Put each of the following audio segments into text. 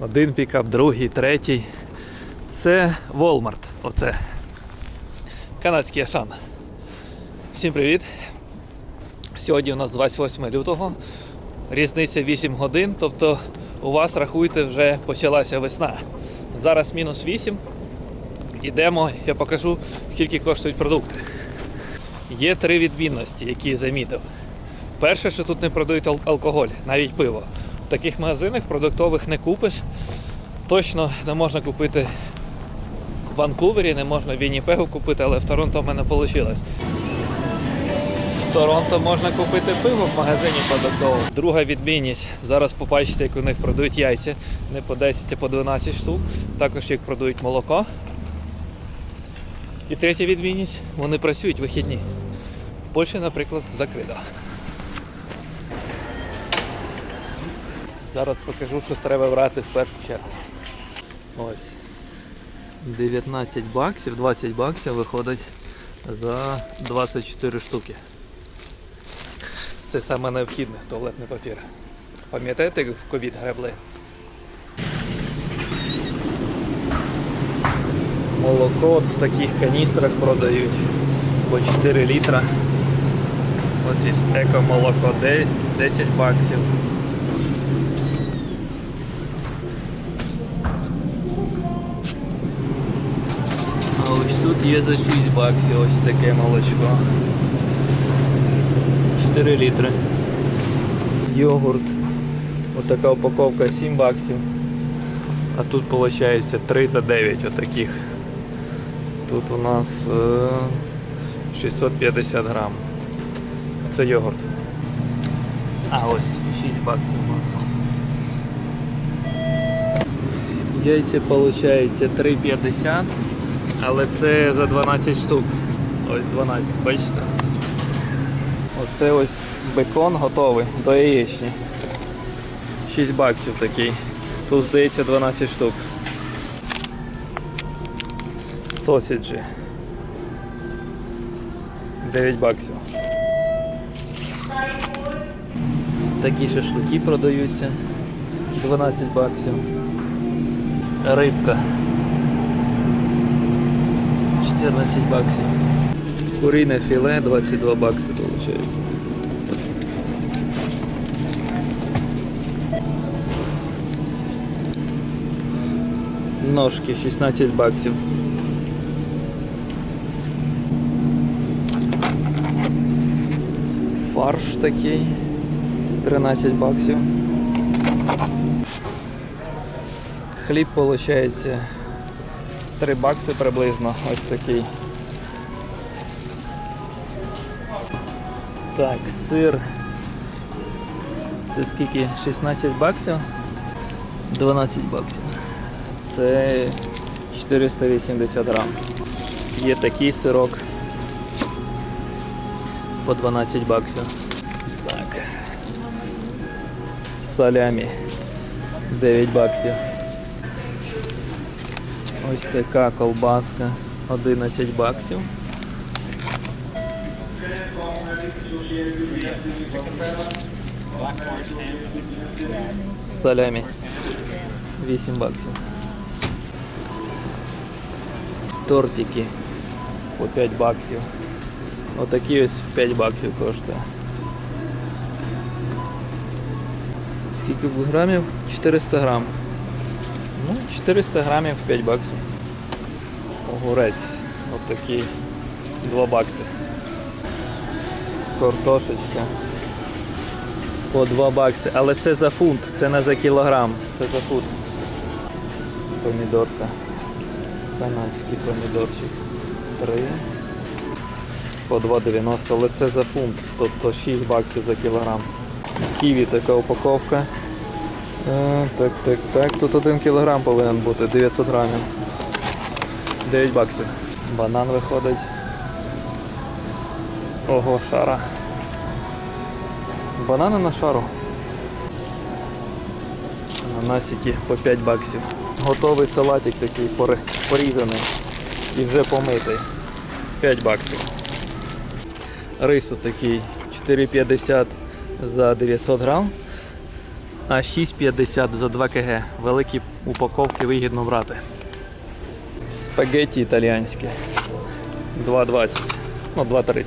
Один пікап, другий, третій. Це Walmart. Оце. Канадський Ашан. Всім привіт! Сьогодні у нас 28 лютого. Різниця 8 годин, тобто у вас, рахуйте, вже почалася весна. Зараз мінус 8. Ідемо, я покажу, скільки коштують продукти. Є три відмінності, які я замітив. Перше, що тут не продають алкоголь, навіть пиво. Таких магазинах продуктових не купиш. Точно не можна купити в Ванкувері, не можна в Вінніпегу купити, але в Торонто в мене вийшло. В Торонто можна купити пиво в магазині продуктовому. Друга відмінність. Зараз побачите, як у них продають яйця не по 10, а по 12 штук. Також як продають молоко. І третя відмінність вони працюють вихідні. В Польщі, наприклад, закрито. Зараз покажу, що треба брати в першу чергу. Ось. 19 баксів, 20 баксів виходить за 24 штуки. Це саме необхідне туалетний папір. Пам'ятаєте, як в ковід гребли? Молоко от в таких каністрах продають по 4 літра. Ось є еко-молоко 10 баксів. Тут є за 6 баксів ось таке молочко. 4 літри. Йогурт. Ось така упаковка 7 баксів. А тут виходить 3 за 9 отаких. Тут у нас е, 650 грам. Це йогурт. А ось 6 баксів масло. Яйця виходить 3,50, але це за 12 штук. Ось 12, бачите? Оце ось бекон готовий до яєчні. 6 баксів такий. Тут здається 12 штук. Сосіджі. 9 баксів. Такі шашлики продаються. 12 баксів. Рибка. 14 баксів. Курине філе 22 бакси виходить. Ножки 16 баксів. Фарш такий 13 баксів. Хліб виходить 3 бакси приблизно. Ось такий. Так, сир. Це скільки? 16 баксів? 12 баксів. Це 480 грам. Є такий сирок по 12 баксів. Так. Салямі 9 баксів. Ось така колбаска 11 баксів. Салямі 8 баксів. Тортики по 5 баксів. Отакі ось 5 баксів коштує. Скільки грамів? 400 грам. Ну, 400 грамів 5 баксів. Огурець. Отакий 2 бакси. Картошечка. По 2 бакси. Але це за фунт, це не за кілограм, це за фунт. Помідорка. Канадський помідорчик. 3. По 2,90, але це за фунт, тобто 6 баксів за кілограм. Ківі така упаковка. Так, так, так. Тут 1 кілограм повинен бути, 900 грамів. 9 баксів. Банан виходить. Ого, шара. Банани на шару. Ананасики по 5 баксів. Готовий салатик такий порізаний і вже помитий. 5 баксів. Рис такий 4,50 за 900 грам. А 6,50 за 2 кг. Великі упаковки вигідно брати. Спагетті італіянські. 2,20. Ну, 2,30.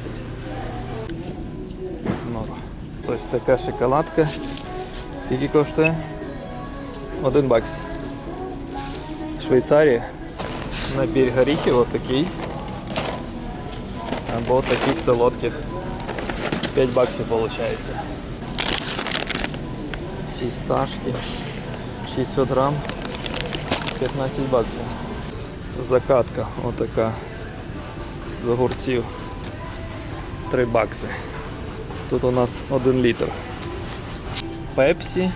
Нора. Ось така шоколадка. Скільки коштує? Один бакс. Швейцарія. Набір горіхів отакий. Або таких солодких. 5 баксів виходить. Фісташки. 600 грам. 15 баксів. Закатка отака. З огурців. 3 бакси. Тут у нас 1 літр. Пепсі.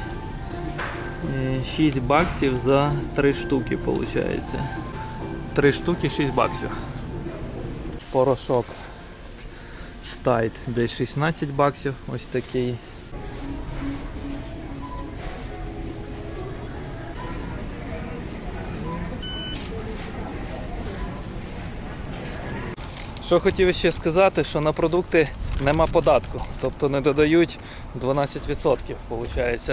6 баксів за 3 штуки виходить. 3 штуки 6 баксів. Порошок Тайт десь 16 баксів, ось такий. Що хотів ще сказати, що на продукти нема податку, тобто не додають 12%, виходить.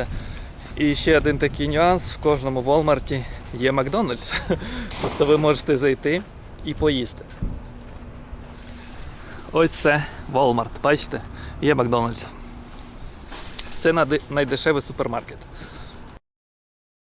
І ще один такий нюанс: в кожному Walmart є Макдональдс. Тобто ви можете зайти і поїсти. Ось це Walmart, бачите? Є Макдональдс. Це найдешевий супермаркет.